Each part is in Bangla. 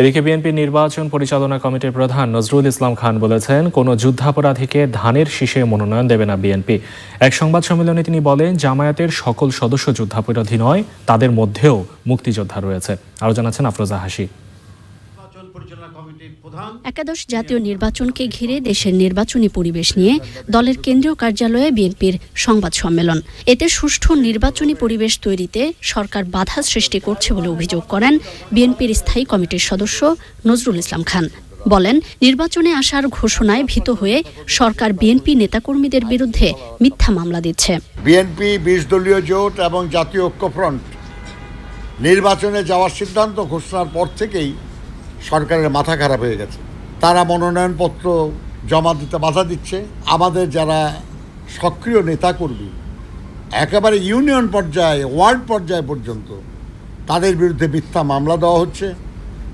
এদিকে বিএনপি নির্বাচন পরিচালনা কমিটির প্রধান নজরুল ইসলাম খান বলেছেন, কোনো যুদ্ধাপরাধীকে ধানের শীষে মনোনয়ন দেবে না বিএনপি। এক সংবাদ সম্মেলনে তিনি বলেন, জামায়াতের সকল সদস্য যুদ্ধাপরাধী নয়, তাদের মধ্যেও মুক্তিযোদ্ধা রয়েছে। আরও জানাচ্ছেন আফরোজা হাসি নির্বাচন পরিচালনা কমিটির প্রধান একাদশ জাতীয় নির্বাচনকে ঘিরে দেশের নির্বাচনী পরিবেশ নিয়ে দলের কেন্দ্রীয় কার্যালয়ে বিএনপির সংবাদ সম্মেলন। এতে সুষ্ঠু নির্বাচনী পরিবেশ তৈরিতে সরকার বাধা সৃষ্টি করছে বলে অভিযোগ করেন বিএনপির স্থায়ী কমিটির সদস্য নজরুল ইসলাম খান। বলেন নির্বাচনে আসার ঘোষণায় ভীত হয়ে সরকার বিএনপি নেতাকর্মীদের বিরুদ্ধে মিথ্যা মামলা দিচ্ছে। বিএনপি বিশ দলীয় জোট এবং জাতীয় ঐক্যফ্রন্ট নির্বাচনে যাওয়ার সিদ্ধান্ত ঘোষণার পর থেকেই সরকারের মাথা খারাপ হয়ে গেছে। তারা মনোনয়নপত্র জমা দিতে বাধা দিচ্ছে। আমাদের যারা সক্রিয় নেতাকর্মী, একেবারে ইউনিয়ন পর্যায়ে, ওয়ার্ড পর্যায়ে পর্যন্ত, তাদের বিরুদ্ধে মিথ্যা মামলা দেওয়া হচ্ছে,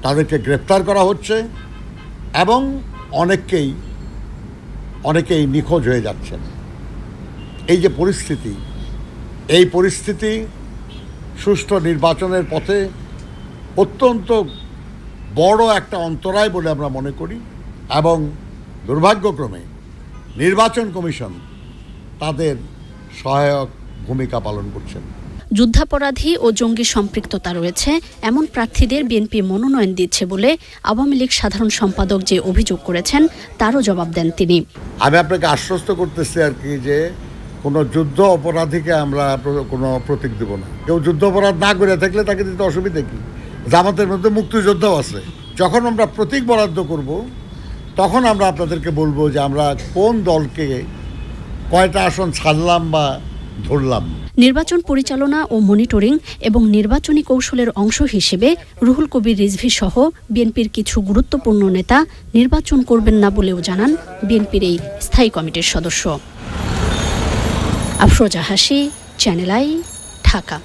তাদেরকে গ্রেপ্তার করা হচ্ছে এবং অনেককেই, অনেকেই নিখোঁজ হয়ে যাচ্ছেন এই যে পরিস্থিতি, এই পরিস্থিতি সুষ্ঠু নির্বাচনের পথে অত্যন্ত বড় একটা অন্তরায় বলে আমরা মনে করি এবং দুর্ভাগ্যক্রমে নির্বাচন কমিশন তাদের সহায়ক ভূমিকা পালন করছেন। যুদ্ধাপরাধী ও জঙ্গি সম্পৃক্ততা রয়েছে এমন প্রার্থীদের বিএনপি মনোনয়ন দিচ্ছে বলে আওয়ামী লীগ সাধারণ সম্পাদক যে অভিযোগ করেছেন তারও জবাব দেন তিনি। আমি আপনাকে আশ্বস্ত করতেছি আর কি যে কোনো যুদ্ধ অপরাধীকে আমরা কোনো প্রতীক দেব না। কেউ যুদ্ধ অপরাধ না করে থাকলে তাকে দিতে অসুবিধা কি? জামাতের মধ্যে মুক্তিযোদ্ধাও আছে। যখন আমরা প্রতীক বরাদ্দ করব, তখন আমরা আপনাদেরকে বলব যে আমরা কোন দলকে কয়টা আসন ছাড়লাম বা ধরলাম। নির্বাচন পরিচালনা ও মনিটরিং এবং নির্বাচনী কৌশলের অংশ হিসেবে রুহুল কবির রিজভি সহ বিএনপির কিছু গুরুত্বপূর্ণ নেতা নির্বাচন করবেন না বলেও জানান বিএনপির এই স্থায়ী কমিটির সদস্য। আফরোজা হাসি চ্যানেল আই, ঢাকা।